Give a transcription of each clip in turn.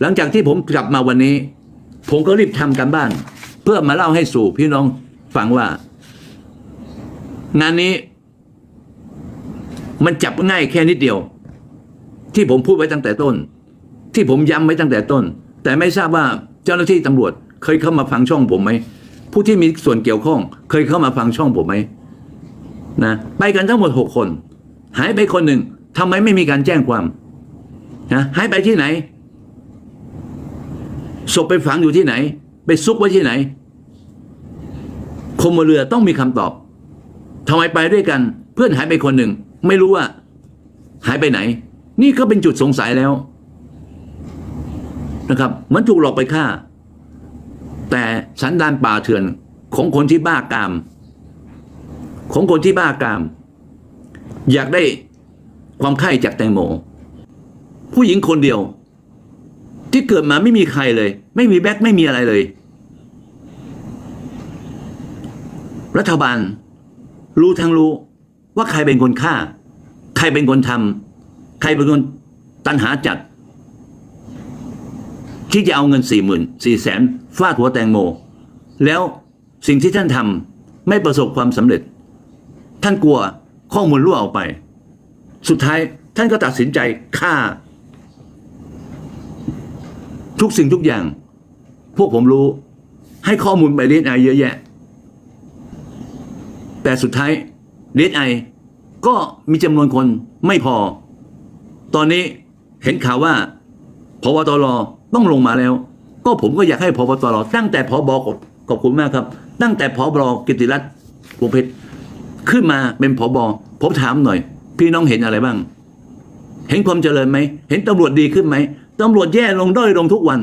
หลังจากที่ผมกลับมาวันนี้ ผมก็รีบทำกันบ้าน เพื่อมาเล่าให้สู่พี่น้องฟังว่า งานนี้ มันจับง่ายแค่นิดเดียว ที่ผมพูดไว้ตั้งแต่ต้น ที่ผมย้ำไว้ตั้งแต่ต้น แต่ไม่ทราบว่าเจ้าหน้าที่ตำรวจ เคยเข้ามาฟังช่องผมไหมผู้ที่มีส่วนเกี่ยวข้อง เคยเข้ามาฟังช่องผมไหมนะไปกันทั้งหมดหกคน หายไปคนหนึ่งทำไมไม่มีการแจ้งความนะหายไปที่ไหนศพไปฝังอยู่ที่ไหน ไปซุกไว้ที่ไหนคนบนเรือต้องมีคำตอบทำไมไปด้วยกัน เพื่อนหายไปคนหนึ่ง ไม่รู้ว่า หายไปไหน นี่ก็เป็นจุดสงสัยแล้วนะครับมือนถูกหลอกไปฆ่า แต่สันดานป่าเถื่อนของคนที่บ้ากาม ของคนที่บ้ากาม อยากได้ความใคร่จากแตงโม ผู้หญิงคนเดียว ที่เกิดมาไม่มีใครเลย ไม่มีแบ็คไม่มีอะไรเลย รัฐบาล รู้ทั้งรู้ว่าใครเป็นคนฆ่า ใครเป็นคนทำใครเป็นคนตันหาจัด ที่จะเอาเงินสี่หมื่นสี่แสนฟาดหัวแตงโม แล้วสิ่งที่ท่านทำไม่ประสบความสำเร็จ ท่านกลัว ข้อมูลรั่วออกไป สุดท้ายท่านก็ตัดสินใจฆ่า ทุกสิ่งทุกอย่าง พวกผมรู้ให้ข้อมูลไปเรียนไอเยอะแยะ แต่สุดท้ายเรียนไอก็มีจำนวนคนไม่พอ ตอนนี้เห็นข่าวว่าพบตรต้องลงมาแล้ว ก็ผมก็อยากให้พบตรตั้งแต่พบอบขอบคุณมากครับ ตั้งแต่พบกิติรัตน์วงเพชร ขึ้นมาเป็นพบผมถามหน่อย พี่น้องเห็นอะไรบ้าง เห็นความเจริญไหม เห็นตำรวจดีขึ้นไหมตำรวจแย่ลงด้อยลงทุกวัน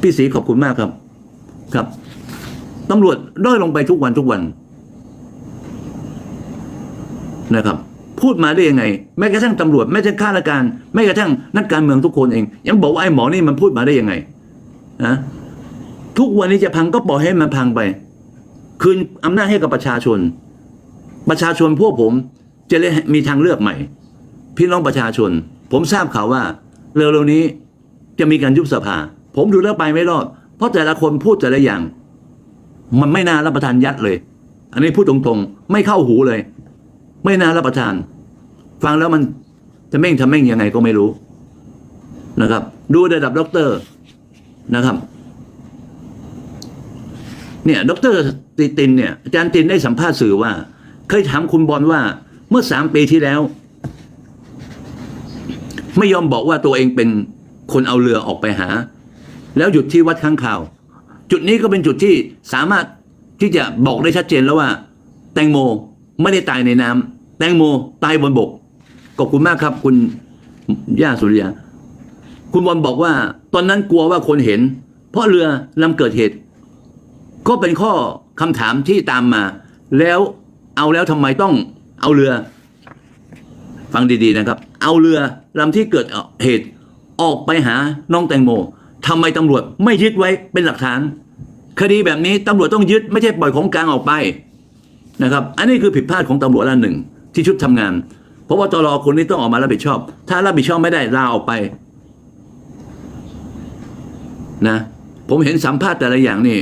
พี่ศรีขอบคุณมากครับ ครับตำรวจด้อยลงไปทุกวันทุกวันนะครับ พูดมาได้ยังไง แม้กระทั่งตำรวจแม้กระทั่งข้าราชการแม้กระทั่งนักการเมืองทุกคนเอง ยังบอกว่าไอ้หมอนี่มันพูดมาได้ยังไงนะทุกวันนี้จะพังก็ปล่อยให้มันพังไป คืนอำนาจให้กับประชาชน ประชาชนพวกผมจะได้มีทางเลือกใหม่ พี่น้องประชาชน ผมทราบข่าวว่าเร็วๆนี้จะมีการยุบสภา ผมดูแล้วไปไม่รอด เพราะแต่ละคนพูดแต่ละอย่าง มันไม่น่ารับประทานยัดเลย อันนี้พูดตรงๆ ไม่เข้าหูเลย ไม่น่ารับประทาน ฟังแล้วมันจะเม่งทำเม่งยังไงก็ไม่รู้นะครับ ดูระดับด็อกเตอร์นะครับ เนี่ยด็อกเตอร์ ติตินเนี่ยอาจารย์ตินได้สัมภาษณ์สื่อว่า เคยถามคุณบอลว่าเมื่อสามปีที่แล้ว ไม่ยอมบอกว่าตัวเองเป็นคนเอาเรือออกไปหา แล้วหยุดที่วัดข้างข่าว จุดนี้ก็เป็นจุดที่สามารถที่จะบอกได้ชัดเจนแล้วว่า แตงโมไม่ได้ตายในน้ำแตงโมตายบนบกขอบคุณมากครับ คุณย่าสุริยาคุณบอลบอกว่า ตอนนั้นกลัวว่าคนเห็น เพราะเรือลำเกิดเหตุ ก็เป็นข้อ คำถามที่ตามมา แล้วเอาแล้วทำไมต้องเอาเรือ ฟังดีๆนะครับ เอาเรือลำที่เกิดเหตุออกไปหาน้องแตงโมทำไมตำรวจไม่ยึดไว้เป็นหลักฐาน คดีแบบนี้ตำรวจต้องยึดไม่ใช่ปล่อยของกลางออกไปนะครับ อันนี้คือผิดพลาดของตำรวจละหนึ่งที่ชุดทำงาน เพราะว่าตรคนนี้ต้องออกมารับผิดชอบ ถ้ารับผิดชอบไม่ได้ลาออกไปนะผมเห็นสัมภาษณ์แต่ละอย่างนี่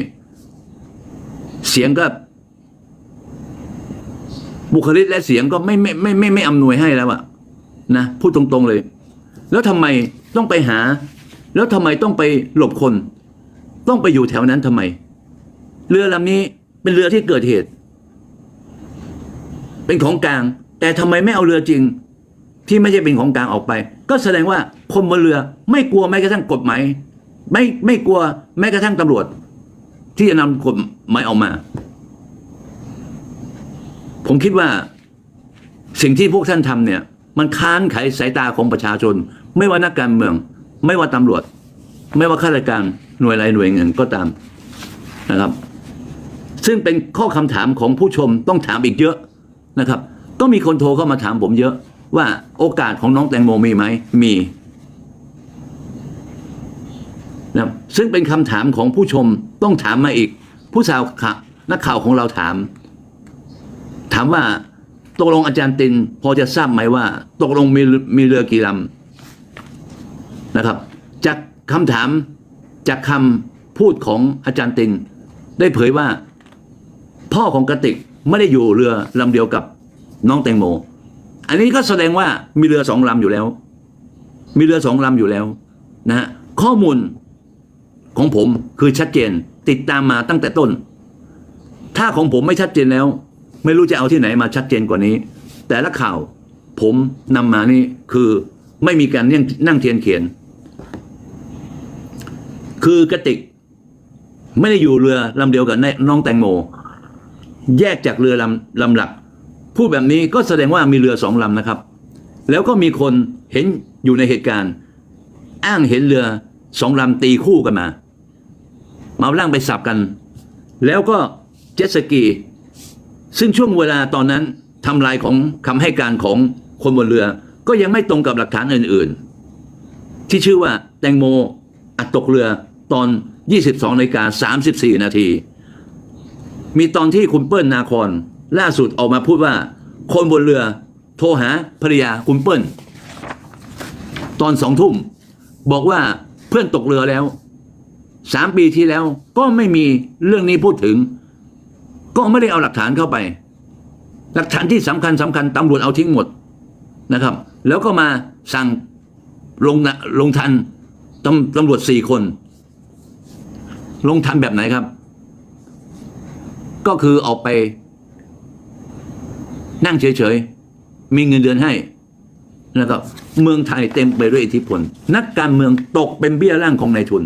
เสียงก็บุคลิกและเสียงก็ไม่ไม่ไม่ไม่ไม่อำนวยให้แล้วอะนะพูดตรงๆเลย แล้วทำไมต้องไปหา แล้วทำไมต้องไปหลบคน ต้องไปอยู่แถวนั้นทำไม เรือลำนี้เป็นเรือที่เกิดเหตุ เป็นของกลาง แต่ทำไมไม่เอาเรือจริง ที่ไม่ใช่เป็นของกลางออกไป ก็แสดงว่าคนบนเรือไม่กลัวแม้กระทั่งกฎหมายไม่ไม่กลัวแม้กระทั่งตำรวจ ที่จะนำกฎหมายออกมา ผมคิดว่าสิ่งที่พวกท่านทำเนี่ย มันค้านไขสายตาของประชาชน ไม่ว่านักการเมือง ไม่ว่าตำรวจ ไม่ว่าข้าราชการหน่วยใดหน่วยหนึ่งก็ตามนะครับ ซึ่งเป็นข้อคำถามของผู้ชมต้องถามอีกเยอะนะครับ ก็มีคนโทรเข้ามาถามผมเยอะว่าโอกาสของน้องแตงโมมีไหมมีนะครับ ซึ่งเป็นคำถามของผู้ชมต้องถามมาอีก ผู้สาวนักข่าวของเราถาม ถามว่าตกลงอาจารย์ตินพอจะทราบไหมว่า ตกลงมีมีเรือกี่ลำนะครับ จากคำถามจากคำพูดของอาจารย์ตินได้เผยว่า พ่อของกะติกไม่ได้อยู่เรือลำเดียวกับน้องแตงโม อันนี้ก็แสดงว่ามีเรือสองลำอยู่แล้ว มีเรือสองลำอยู่แล้วนะฮะข้อมูล ของผมคือชัดเจนติดตามมาตั้งแต่ต้น ถ้าของผมไม่ชัดเจนแล้ว ไม่รู้จะเอาที่ไหนมาชัดเจนกว่านี้ แต่ละข่าวผมนำมานี่คือไม่มีการนั่งเทียนเขียน คือกระติก ไม่ได้อยู่เรือลำเดียวกับน้องแตงโม แยกจากเรือลำลำหลัก พูดแบบนี้ก็แสดงว่ามีเรือสองลำนะครับ แล้วก็มีคนเห็นอยู่ในเหตุการณ์ อ้างเห็นเรือสองลำตีคู่กันมา มาล่างไปสับกัน แล้วก็เจ็ตสกี ซึ่งช่วงเวลาตอนนั้นทำลายของคำให้การของคนบนเรือ ก็ยังไม่ตรงกับหลักฐานอื่น ๆ ที่ชื่อว่าแตงโมอัดตกเรือตอน 22นาฬิกา34 นาที มีตอนที่คุณเปิ้ลนาคอนล่าสุดออกมาพูดว่า คนบนเรือโทรหาภรรยาคุณเปิ้ล ตอนสองทุ่ม บอกว่าเพื่อนตกเรือแล้ว สามปีที่แล้วก็ไม่มีเรื่องนี้พูดถึง ก็ไม่ได้เอาหลักฐานเข้าไป หลักฐานที่สำคัญสำคัญตำรวจเอาทิ้งหมดนะครับ แล้วก็มาสั่งลงลงทันตำตำรวจสี่คน ลงทันแบบไหนครับ ก็คือออกไป นั่งเฉยๆ มีเงินเดือนให้นะครับเมืองไทยเต็มไปด้วยอิทธิพล นักการเมืองตกเป็นเบี้ยล่างของนายทุน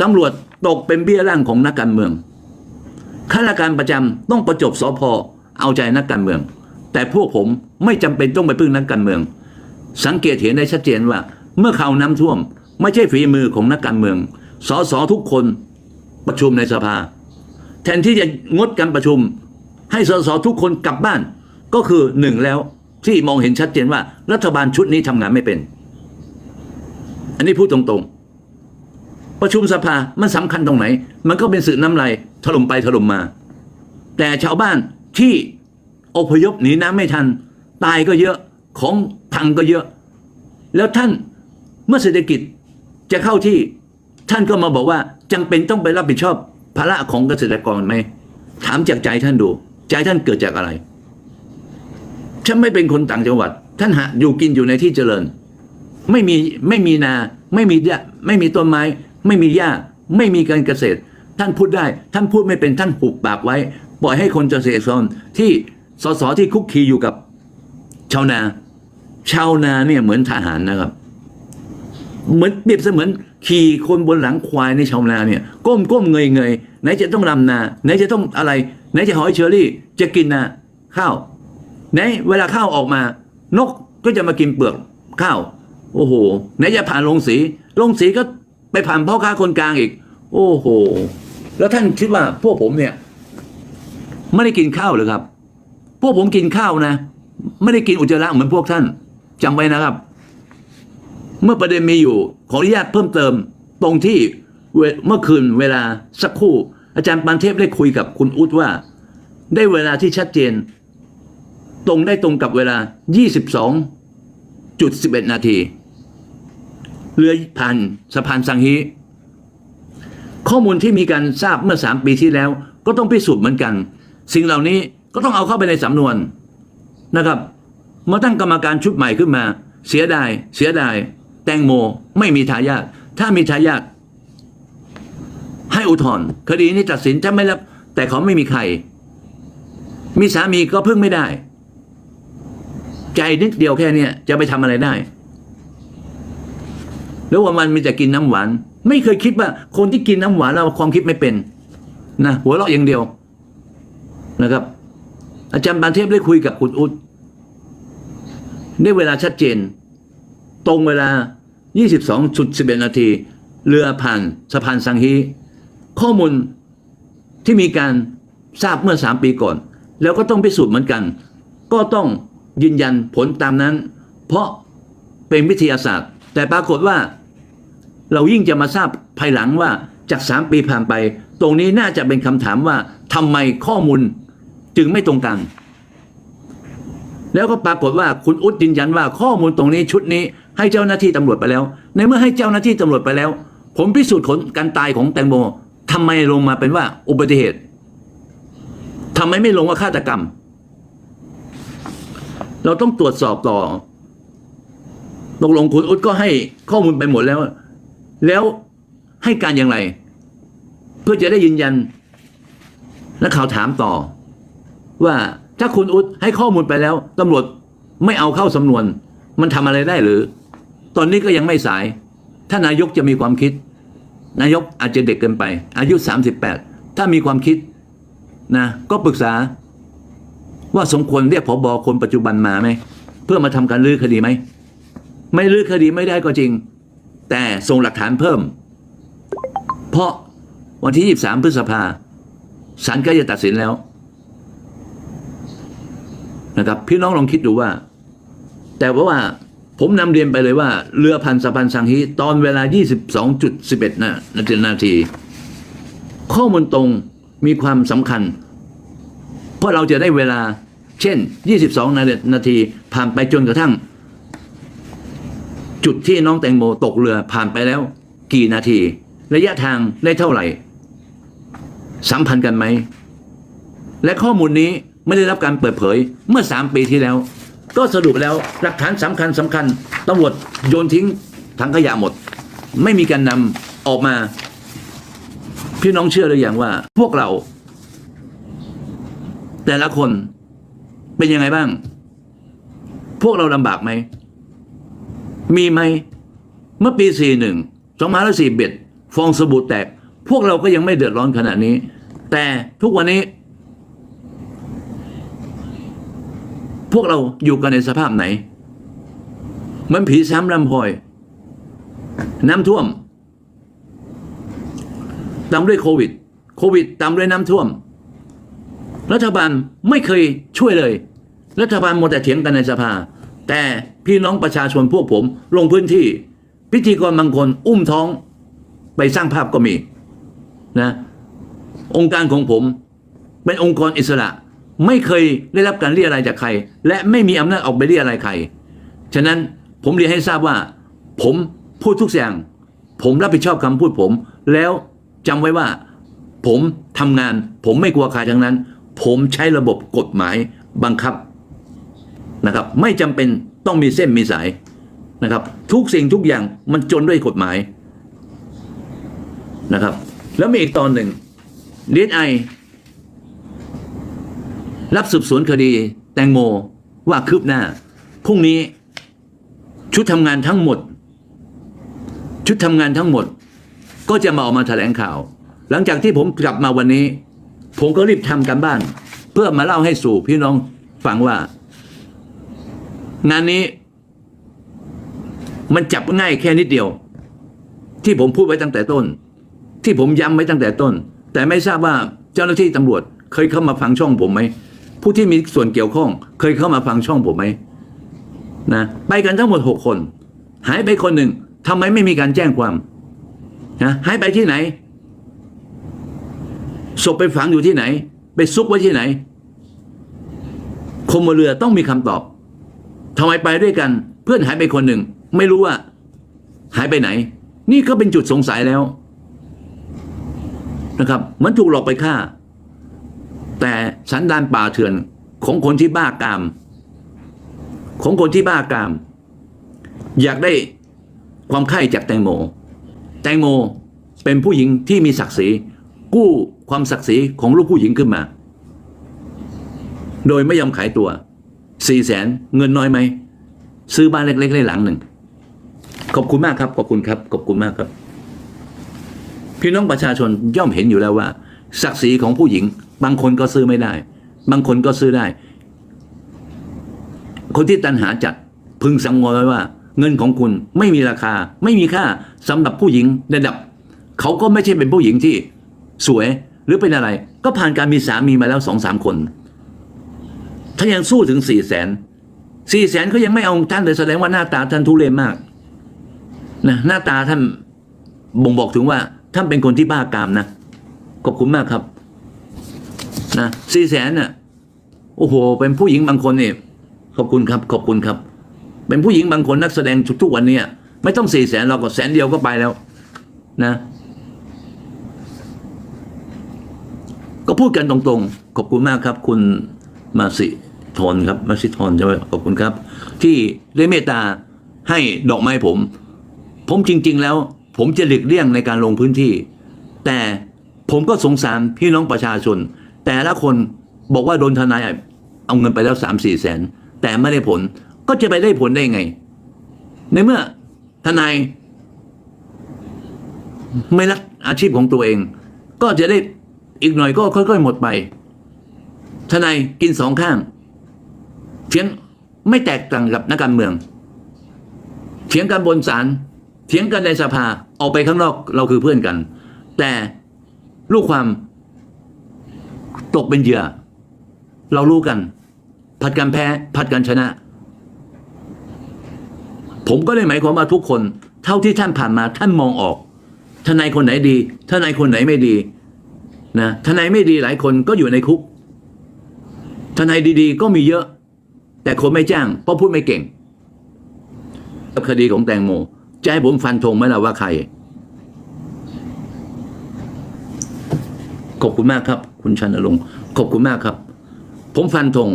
ตำรวจตกเป็นเบี้ยล่างของนักการเมืองข้าราชการประจำต้องประจบสอพอเอาใจนักการเมือง แต่พวกผมไม่จำเป็นต้องไปพึ่งนักการเมือง สังเกตเห็นได้ชัดเจนว่า เมื่อข่าวน้ำท่วม ไม่ใช่ฝีมือของนักการเมืองสสทุกคนประชุมในสภา แทนที่จะงดการประชุม ให้สสทุกคนกลับบ้าน ก็คือหนึ่งแล้วที่มองเห็นชัดเจนว่า รัฐบาลชุดนี้ทำงานไม่เป็น อันนี้พูดตรงๆ ประชุมสภามันสำคัญตรงไหน มันก็เป็นสื่อน้ำลายถล่มไปถล่มมา แต่ชาวบ้านที่อพยพหนีน้ำไม่ทัน ตายก็เยอะของพังก็เยอะ แล้วท่านเมื่อเศรษฐกิจจะเข้าที่ท่านก็มาบอกว่าจำเป็นต้องไปรับผิดชอบภาระของเกษตรกรไหมถามจากใจท่านดู ใจท่านเกิดจากอะไร ฉันไม่เป็นคนต่างจังหวัด ท่านหาอยู่กินอยู่ในที่เจริญ ไม่มีไม่มีนาไม่มีไม่มีต้นไม้ ไม่มีหญ้าไม่มีการเกษตร ท่านพูดได้ ท่านพูดไม่เป็นท่านหุบปากไว้ ปล่อยให้คนเกษตรกรที่สสที่คุกคีอยู่กับชาวนา ชาวนาเนี่ยเหมือนทหารนะครับ เหมือนเปรียบเสมือนขี่คนบนหลังควายในชาวนาเนี่ย ก้มก้มเงยเงยไหนจะต้องรำนา ไหนจะต้องอะไร ไหนจะหอยเชอรี่ จะกินนาข้าวไหนเวลาข้าวออกมา นกก็จะมากินเปลือกข้าว โอ้โหไหนจะผ่านโรงสีโรงสีก็ ไปผ่านพ่อค้าคนกลางอีก โอ้โห แล้วท่านคิดว่าพวกผมเนี่ย ไม่ได้กินข้าวหรือครับ พวกผมกินข้าวนะ ไม่ได้กินอุจจาระเหมือนพวกท่านจำไว้นะครับ เมื่อประเด็นมีอยู่ ขออนุญาตเพิ่มเติม ตรงที่เมื่อคืนเวลาสักครู่ อาจารย์ปานเทพได้คุยกับคุณอุดว่า ได้เวลาที่ชัดเจน ตรงได้ตรงกับเวลา 22.11 นาที เรือผ่านสะพานสังฮีข้อมูลที่มีการทราบเมื่อ 3 ปีที่แล้ว ก็ต้องพิสูจน์เหมือนกัน สิ่งเหล่านี้ก็ต้องเอาเข้าไปในสำนวนนะครับมาตั้งกรรมการชุดใหม่ขึ้นมา เสียดาย เสียดาย แตงโมไม่มีทายาทถ้ามีทายาทให้อุทธรณ์คดีนี้ตัดสินถ้าไม่รับ แต่เขาไม่มีใคร มีสามีก็พึ่งไม่ได้ ใจนิดเดียวแค่เนี้ยจะไปทำอะไรได้ แล้ววันมันมีแต่กินน้ำหวาน ไม่เคยคิดว่าคนที่กินน้ำหวานแล้วความคิดไม่เป็นนะหัวเราะอย่างเดียวนะครับ อาจารย์บานเทพได้คุยกับคุณอุดได้เวลาชัดเจน ตรงเวลา 22.11 นาที เรือผ่านสะพานสังฮี ข้อมูลที่มีการทราบเมื่อ 3 ปีก่อน แล้วก็ต้องพิสูจน์เหมือนกัน ก็ต้องยืนยันผลตามนั้น เพราะเป็นวิทยาศาสตร์ แต่ปรากฏว่าเรายิ่งจะมาทราบภายหลังว่าจาก3ปีผ่านไป ตรงนี้น่าจะเป็นคำถามว่าทำไมข้อมูลจึงไม่ตรงกัน แล้วก็ปรากฏว่าคุณอุดยืนยันว่าข้อมูลตรงนี้ชุดนี้ ให้เจ้าหน้าที่ตำรวจไปแล้ว ในเมื่อให้เจ้าหน้าที่ตำรวจไปแล้ว ผมพิสูจน์ผลการตายของแตงโมทำไมลงมาเป็นว่าอุบัติเหตุทำไมไม่ลงว่าฆาตกรรม เราต้องตรวจสอบต่อ ตกลงคุณอุ๊ดก็ให้ข้อมูลไปหมดแล้ว แล้วให้การอย่างไร เพื่อจะได้ยืนยันนักข่าวถามต่อ ว่าถ้าคุณอุ๊ดให้ข้อมูลไปแล้วตำรวจไม่เอาเข้าสำนวน มันทำอะไรได้หรือ ตอนนี้ก็ยังไม่สาย ถ้านายกจะมีความคิด นายกอาจจะเด็กเกินไป อายุ 38 ถ้ามีความคิดนะก็ปรึกษา ว่าสมควรเรียกผบคนปัจจุบันมาไหม เพื่อมาทำการลื้อคดีไหม ไม่ลื้อคดีไม่ได้ก็จริง แต่ส่งหลักฐานเพิ่ม เพราะวันที่ 23 พฤษภาศาลก็จะตัดสินแล้วนะครับพี่น้องลองคิดดูว่า แต่ว่าผมนำเรียนไปเลยว่า เรือพันสะพานสังฮีตอนเวลา 22.11นะนาที ข้อมูลตรงมีความสำคัญ เพราะเราจะได้เวลาเช่น 22 นาทีผ่านไปจนกระทั่ง จุดที่น้องแตงโมตกเรือผ่านไปแล้ว กี่นาที ระยะทางได้เท่าไหร่ สัมพันธ์กันไหม และข้อมูลนี้ไม่ได้รับการเปิดเผยเมื่อสามปีที่แล้ว ก็สรุปแล้วหลักฐานสำคัญสำคัญตำรวจโยนทิ้งถังขยะหมด ไม่มีการนำออกมา พี่น้องเชื่อหรือยังว่า พวกเรา แต่ละคนเป็นยังไงบ้าง พวกเราลำบากไหม มีไหมเมื่อปี 41 2541ฟองสบู่แตก พวกเราก็ยังไม่เดือดร้อนขนาดนี้ แต่ทุกวันนี้ พวกเราอยู่กันในสภาพไหน มันผีซ้ำลำพอย น้ำท่วมตามด้วยโควิด โควิดตามด้วยน้ำท่วม รัฐบาลไม่เคยช่วยเลย รัฐบาลหมดแต่เถียงกันในสภา แต่พี่น้องประชาชนพวกผมลงพื้นที่ พิธีกรบางคนอุ้มท้องไปสร้างภาพก็มีนะองค์การของผมเป็นองค์กรอิสระ ไม่เคยได้รับการเรียอะไรจากใคร และไม่มีอำนาจออกไปเรียอะไรใคร ฉะนั้นผมเรียนให้ทราบว่า ผมพูดทุกอย่าง ผมรับผิดชอบคำพูดผม แล้วจำไว้ว่า ผมทำงาน ผมไม่กลัวใครทั้งนั้น ผมใช้ระบบกฎหมายบังคับ นะครับ ไม่จำเป็นต้องมีเส้นมีสายนะครับ ทุกสิ่งทุกอย่างมันจนด้วยกฎหมายนะครับ แล้วมีอีกตอนหนึ่งดีไอรับสืบสวนคดีแตงโมว่าคืบหน้าพรุ่งนี้ชุดทำงานทั้งหมด ชุดทำงานทั้งหมด ก็จะมาออกมาแถลงข่าว หลังจากที่ผมกลับมาวันนี้ ผมก็รีบทำกันบ้าน เพื่อมาเล่าให้สู่พี่น้องฟังว่า งานนี้ มันจับง่ายแค่นิดเดียว ที่ผมพูดไว้ตั้งแต่ต้น ที่ผมย้ำไว้ตั้งแต่ต้น แต่ไม่ทราบว่าเจ้าหน้าที่ตำรวจ เคยเข้ามาฟังช่องผมไหมผู้ที่มีส่วนเกี่ยวข้อง เคยเข้ามาฟังช่องผมไหมนะไปกันทั้งหมดหกคน หายไปคนหนึ่งทำไมไม่มีการแจ้งความนะหายไปที่ไหนศพไปฝังอยู่ที่ไหน ไปซุกไว้ที่ไหนคนบนเรือต้องมีคำตอบ ทำไมไปด้วยกัน เพื่อนหายไปคนหนึ่ง ไม่รู้ว่า หายไปไหน นี่ก็เป็นจุดสงสัยแล้วนะครับเหมันถูกหลอกไปฆ่า แต่สันดานป่าเถื่อนของคนที่บ้ากาม ของคนที่บ้ากาม อยากได้ความใคร่จากแตงโม แตงโมเป็นผู้หญิงที่มีศักดิ์ศรีกู้ความศักดิ์ศรีของลูกผู้หญิงขึ้นมา โดยไม่ยอมขายตัว สี่แสนเงินน้อยไหม ซื้อบ้านเล็กๆได้หลังหนึ่ง ขอบคุณมากครับ ขอบคุณครับ ขอบคุณมากครับ พี่น้องประชาชนย่อมเห็นอยู่แล้วว่า ศักดิ์ศรีของผู้หญิง บางคนก็ซื้อไม่ได้ บางคนก็ซื้อได้ คนที่ตันหาจัดพึงสังวรไว้ว่า เงินของคุณไม่มีราคา ไม่มีค่าสำหรับผู้หญิงระดับ เขาก็ไม่ใช่เป็นผู้หญิงที่สวยหรือเป็นอะไร ก็ผ่านการมีสามีมาแล้วสองสามคน ถ้ายังสู้ถึงสี่แสนสี่แสนเขายังไม่เอาท่านเลยแสดงว่าหน้าตาท่านทุเรศมากนะหน้าตาท่านบ่งบอกถึงว่าท่านเป็นคนที่บ้ากามนะขอบคุณมากครับนะสี่แสนน่ะโอ้โห เป็นผู้หญิงบางคนเนี่ยขอบคุณครับ ขอบคุณครับ เป็นผู้หญิงบางคนนักแสดงทุกวันเนี้ไม่ต้องสี่แสนเราก็แสนเดียวก็ไปแล้ว นะ ก็พูดกันตรงๆ ขอบคุณมากครับ คุณมาสิ ทอนครับมาสิทอนใช่ไหมขอบคุณครับ ที่ได้เมตตาให้ดอกไม้ผม ผมจริง ๆ แล้ว ผมจะหลีกเลี่ยงในการลงพื้นที่ แต่ผมก็สงสารพี่น้องประชาชน แต่ละคนบอกว่าโดนทนายเอาเงินไปแล้วสามสี่แสน แต่ไม่ได้ผลก็จะไปได้ผลได้ไง ในเมื่อทนายไม่รักอาชีพของตัวเอง ก็จะได้อีกหน่อยก็ค่อย ๆ หมดไปทนายกินสองข้าง เถียงไม่แตกต่างกับนักการเมือง เถียงกันบนศาลเถียงกันในสภาออกไปข้างนอกเราคือเพื่อนกัน แต่ลูกความตกเป็นเหยื่อ เรารู้กัน ผัดกันแพ้ผัดกันชนะ ผมก็เลยหมายความว่าทุกคน เท่าที่ท่านผ่านมาท่านมองออกทนายคนไหนดีทนายคนไหนไม่ดีนะทนายไม่ดีหลายคนก็อยู่ในคุกทนายดีๆ ก็มีเยอะ แต่คนไม่จ้างเพราะพูดไม่เก่งคดีของแตงโมจะให้ผมฟันธงไหมล่ะว่าใคร ขอบคุณมากครับ คุณชันลงขอบคุณมากครับ ผมฟันธง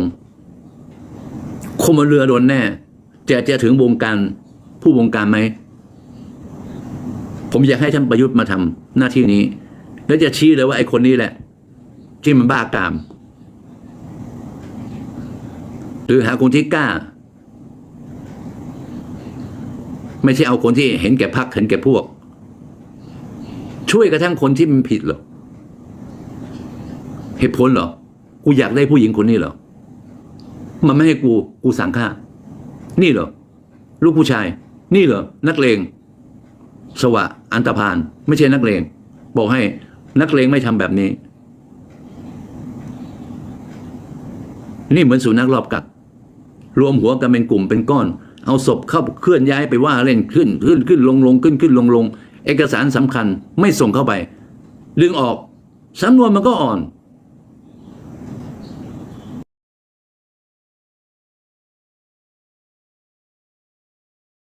คนบนเรือโดนแน่จะจะถึงวงการผู้วงการไหม ผมอยากให้ท่านประยุทธ์มาทำหน้าที่นี้ แล้วจะชี้เลยว่าไอ้คนนี้แหละ ที่มันบ้ากาม ห รือหาคนที่กล้า ไม่ใช่เอาคนที่เห็นแก่พักเห็นแก่พวก ช่วยกระทั่งคนที่มันผิดเหรอเหตุผลเหรอ กูอยากได้ผู้หญิงคนนี้เหรอ มันไม่ให้กู กูสั่งฆ่า นี่เหรอ ลูกผู้ชาย นี่เหรอ นักเลง สวะ อันตรพาน ไม่ใช่นักเลง บอกให้นักเลงไม่ทำแบบนี้ นี่เหมือนสุนัขรอบกัด รวมหัวกันเป็นกลุ่มเป็นก้อน เอาศพเข้าเคลื่อนย้ายไปว่าเล่นขึ้นขึ้นขึ้นลงลงขึ้นขึ้นลงลงเอกสารสำคัญไม่ส่งเข้าไป ดึงออกสำนวนมันก็อ่อน